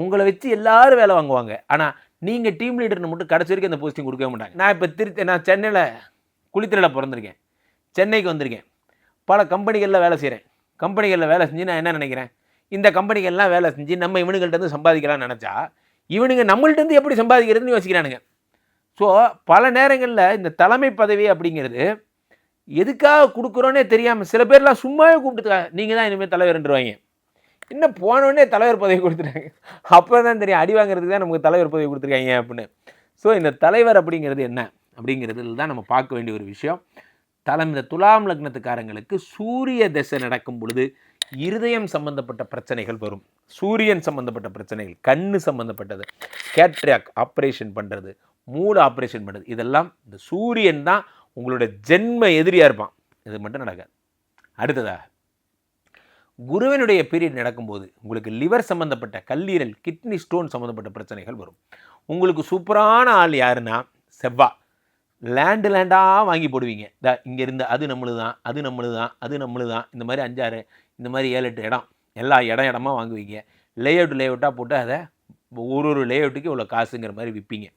உங்களை வச்சு எல்லாரும் வேலை வாங்குவாங்க. ஆனால் நீங்கள் டீம் லீடர்னு மட்டும் கடைசி வரைக்கும் அந்த போஸ்டிங் கொடுக்கவே மாட்டாங்க. நான் இப்போ திருச்சி நான் சென்னையில் குளித்திரையில் பிறந்திருக்கேன். சென்னைக்கு வந்திருக்கேன். பல கம்பெனிகளில் வேலை செய்கிறேன் கம்பெனிகளில் வேலை செஞ்சு நான் என்ன நினைக்கிறேன்? இந்த கம்பெனிகள்லாம் வேலை செஞ்சு நம்ம இவனுங்கள்ட்ட இருந்து சம்பாதிக்கலாம்னு நினச்சா இவனுங்க நம்மள்ட்ட இருந்து எப்படி சம்பாதிக்கிறதுன்னு யோசிக்கிறானுங்க. ஸோ பல நேரங்களில் இந்த தலைமை பதவி அப்படிங்கிறது எதுக்காக கொடுக்குறோன்னே தெரியாமல் சில பேர்லாம் சும்மாவே கூப்பிட்டு நீங்கள் தான் இனிமேல் தலைவர்ன்றவாங்க இன்னும் போனோடனே தலைவர் பதவி கொடுத்துட்டாங்க. அப்போ தான் தெரியும் அடி வாங்குறதுக்கு தான் நமக்கு தலைவர் பதவி கொடுத்துருக்காங்க அப்படின்னு. ஸோ இந்த தலைவர் அப்படிங்கிறது என்ன? அப்படிங்கிறதுல தான் நம்ம பார்க்க வேண்டிய ஒரு விஷயம். தலை இந்த துலாம் லக்னத்துக்காரங்களுக்கு சூரிய திசை நடக்கும் பொழுது இருதயம் சம்பந்தப்பட்ட பிரச்சனைகள் வரும். சூரியன் சம்பந்தப்பட்ட பிரச்சனைகள் கண்ணு சம்பந்தப்பட்டது கேட்ரியாக் ஆப்ரேஷன் பண்ணுறது மூளை ஆப்ரேஷன் பண்ணுறது இதெல்லாம் இந்த சூரியன் தான் உங்களோட ஜென்ம எதிரியாக இருப்பான். இது மட்டும் நடக்காது. அடுத்ததாக குருவினுடைய பீரியட் நடக்கும்போது உங்களுக்கு லிவர் சம்மந்தப்பட்ட கல்லீரல் கிட்னி ஸ்டோன் சம்மந்தப்பட்ட பிரச்சனைகள் வரும். உங்களுக்கு சூப்பரான ஆள் யாருன்னா செவ்வா. லேண்டு லேண்டாக வாங்கி போடுவீங்க. த இங்கேருந்து அது நம்மளு தான் அது நம்மளு தான் அது நம்மளு தான் இந்த மாதிரி அஞ்சாறு இந்த மாதிரி ஏழு எட்டு இடம் எல்லா இடம் இடமா வாங்குவீங்க. லேஅவுட் லேஅவுட்டாக போட்டு அதை ஒரு ஒரு லேஅவுட்டுக்கு இவ்வளோ காசுங்கிற மாதிரி விற்பீங்க